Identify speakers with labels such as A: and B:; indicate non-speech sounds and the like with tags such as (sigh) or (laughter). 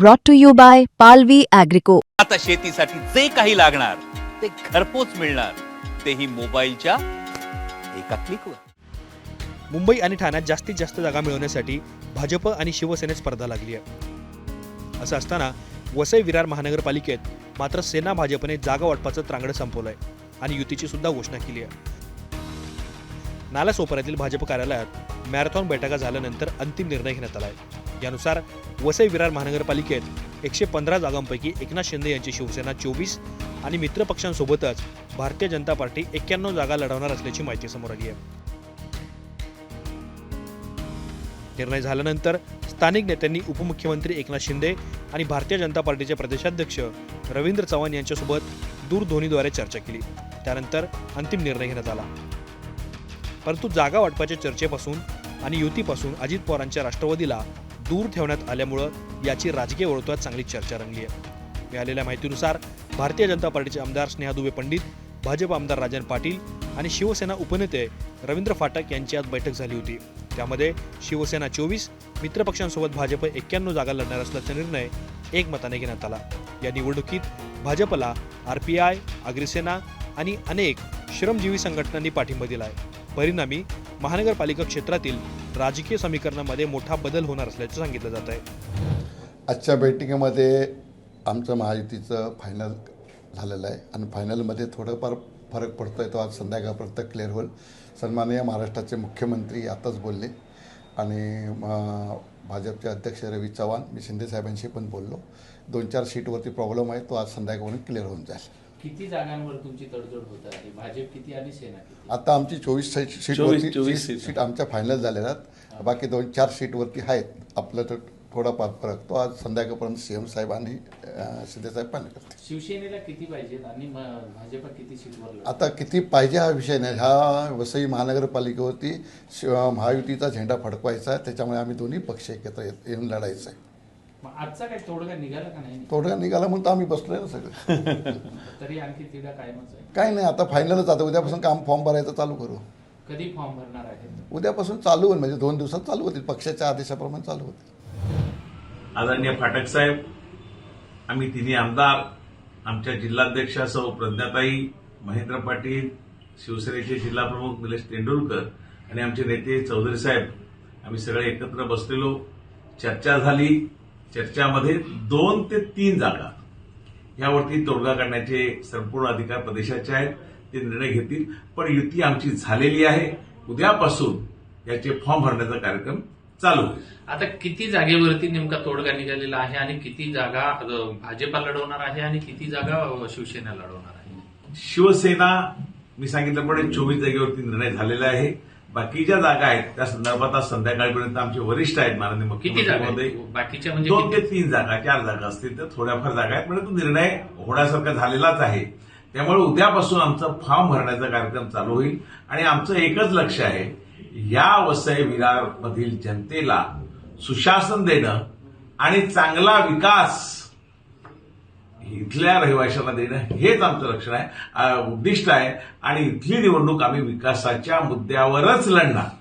A: brought to you by Palvi Agrico.
B: आता शेतीसाठी जे काही लागणार ते घरपोच मिळणार. तेही मोबाईलच्या एका क्लिकवर
C: मुंबई आणि ठाण्यात जास्तीत जास्त जागा मिळवण्यासाठी भाजप आणि शिवसेनेत स्पर्धा लागली आहे. असं असताना वसई विरार महानगरपालिकेत मात्र सेना भाजपने जागा वाटपाचं त्रांगडं संपवलंय आणि युतीची सुद्धा घोषणा केली आहे. नालासोपाऱ्यातील भाजप कार्यालयात मॅरेथॉन बैठका झाल्यानंतर अंतिम निर्णय घेण्यात आला आहे यानुसार वसई विरार महानगरपालिकेत एकशे पंधरा जागांपैकी एकनाथ शिंदे यांची शिवसेना चोवीस आणि मित्रपक्षांसोबतच भारतीय जनता पार्टी एक्क्याण्णव जागा लढवणार असल्याची माहिती समोर आली आहे. निर्णय झाल्यानंतर स्थानिक नेत्यांनी उपमुख्यमंत्री एकनाथ शिंदे आणि भारतीय जनता पार्टीचे प्रदेशाध्यक्ष रवींद्र चव्हाण यांच्यासोबत दूरध्वनीद्वारे चर्चा केली. त्यानंतर अंतिम निर्णय घेण्यात आला. परंतु जागा वाटपाच्या चर्चेपासून आणि युतीपासून अजित पवारांच्या राष्ट्रवादीला दूर ठेवण्यात आल्यामुळं याची राजकीय वर्तुळात चांगली चर्चा रंगली आहे. मिळालेल्या माहितीनुसार भारतीय जनता पार्टीचे आमदार स्नेहा दुबे पंडित भाजप आमदार राजन पाटील आणि शिवसेना उपनेते रवींद्र फाटक यांची आज बैठक झाली होती. त्यामध्ये शिवसेना चोवीस मित्रपक्षांसोबत भाजप एक्क्याण्णव जागा लढणार असल्याचा निर्णय एकमताने घेण्यात आला. या निवडणुकीत भाजपला आर पी आय अग्रिसेना आणि अनेक श्रमजीवी संघटनांनी पाठिंबा दिला आहे परिणामी महानगरपालिका क्षेत्रातील राजकीय समीकरणामध्ये मोठा बदल होणार असल्याचं सांगितलं जात आहे.
D: आजच्या बैठकीमध्ये आमचं महायुतीचं फायनल झालेलं आहे. आणि फायनलमध्ये थोडंफार फरक पडतो आहे तो आज संध्याकाळपर्यंत क्लिअर होईल. सन्माननीय महाराष्ट्राचे मुख्यमंत्री आताच बोलले. आणि भाजपचे अध्यक्ष रवी चव्हाण मी शिंदेसाहेबांशी पण बोललो. दोन चार सीटवरती प्रॉब्लेम आहे तो आज संध्याकाळपर्यंत क्लिअर होऊन जाईल.
E: किती जागांवर तुमची तडजोड होत आहे? भाजप किती आणि सेना किती?
D: आता आमची चोवीस सीट सीटवरती सीट सीट आमच्या फायनल झालेल्या आहेत. बाकी दोन चार सीटवरती आहेत. आपलं तर थोडाफार फरक. तो आज संध्याकाळपर्यंत सी एम साहेब आणि अं, शिंदेसाहेब पाहिजे करतील.
E: शिवसेनेला किती पाहिजेत आणि म- भाजप किती सीटवर लढेल?
D: आता किती पाहिजे हा विषय नाही. ह्या वसई महानगरपालिकेवरती शिव- महायुतीचा झेंडा फडकवायचा आहे. त्याच्यामुळे आम्ही दोन्ही पक्ष एकत्र येत- येऊन लढायचं आहे.
E: मग आजचा काय तोडगा निघाला का नाही?
D: थोडं निघाला म्हणून तर आम्ही बसलोय ना सगळं. (laughs)
E: तरी आणखी कायमच आहे.
D: काही नाही आता फायनलच आता उद्यापासून काम फॉर्म भरायचं चालू करू.
E: कधी फॉर्म भरणार आहे?
D: उद्यापासून चालू होईल म्हणजे दोन दिवसात चालू होतील पक्षाच्या आदेशाप्रमाणे चालू होतील.
F: आदरणीय फाटक साहेब आम्ही तिन्ही आमदार आमच्या जिल्हाध्यक्षा सौ प्रज्ञाताई महेंद्र पाटील शिवसेनेचे जिल्हाप्रमुख निलेश तेंडुलकर आणि आमचे नेते चौधरी साहेब आम्ही सगळे एकत्र बसलेलो. चर्चा झाली. चर्चामध्ये दोन ते तीन जागा यावरती तोडगा काढण्याचे संपूर्ण अधिकार प्रदेशाचे आहेत ते निर्णय घेतील. पण युती आमची झालेली आहे. उद्यापासून याचे फॉर्म भरण्याचा कार्यक्रम चालू
E: आता किती जागेवरती नेमका तोडगा निघालेला आहे आणि किती जागा भाजपा लढवणार आहे आणि किती जागा शिवसेना लढवणार आहे?
F: शिवसेना मी सांगितल्याप्रमाणे चोवीस जागेवरती निर्णय झालेला आहे. बाकीच्या जागा आहेत. त्या संदर्भात आज संध्याकाळपर्यंत आमचे वरिष्ठ आहेत माननीय मुख्यमंत्री
E: बाकीच्या म्हणजे
F: दोन? ते तीन जागा चार जागा असतील तर थोड्याफार जागा आहेत म्हणजे तो निर्णय होण्यासारखा झालेलाच आहे. त्यामुळे उद्यापासून आमचं फॉर्म भरण्याचा कार्यक्रम चालू होईल. आणि आमचं एकच लक्ष आहे या वसई विरार मधील जनतेला सुशासन देणं आणि चांगला विकास इथल्या रहिवाशांना देणं हेच आमचं लक्षण आहे उद्दिष्ट आहे. आणि इथली निवडणूक आम्ही विकासाच्या मुद्द्यावरच लढणार.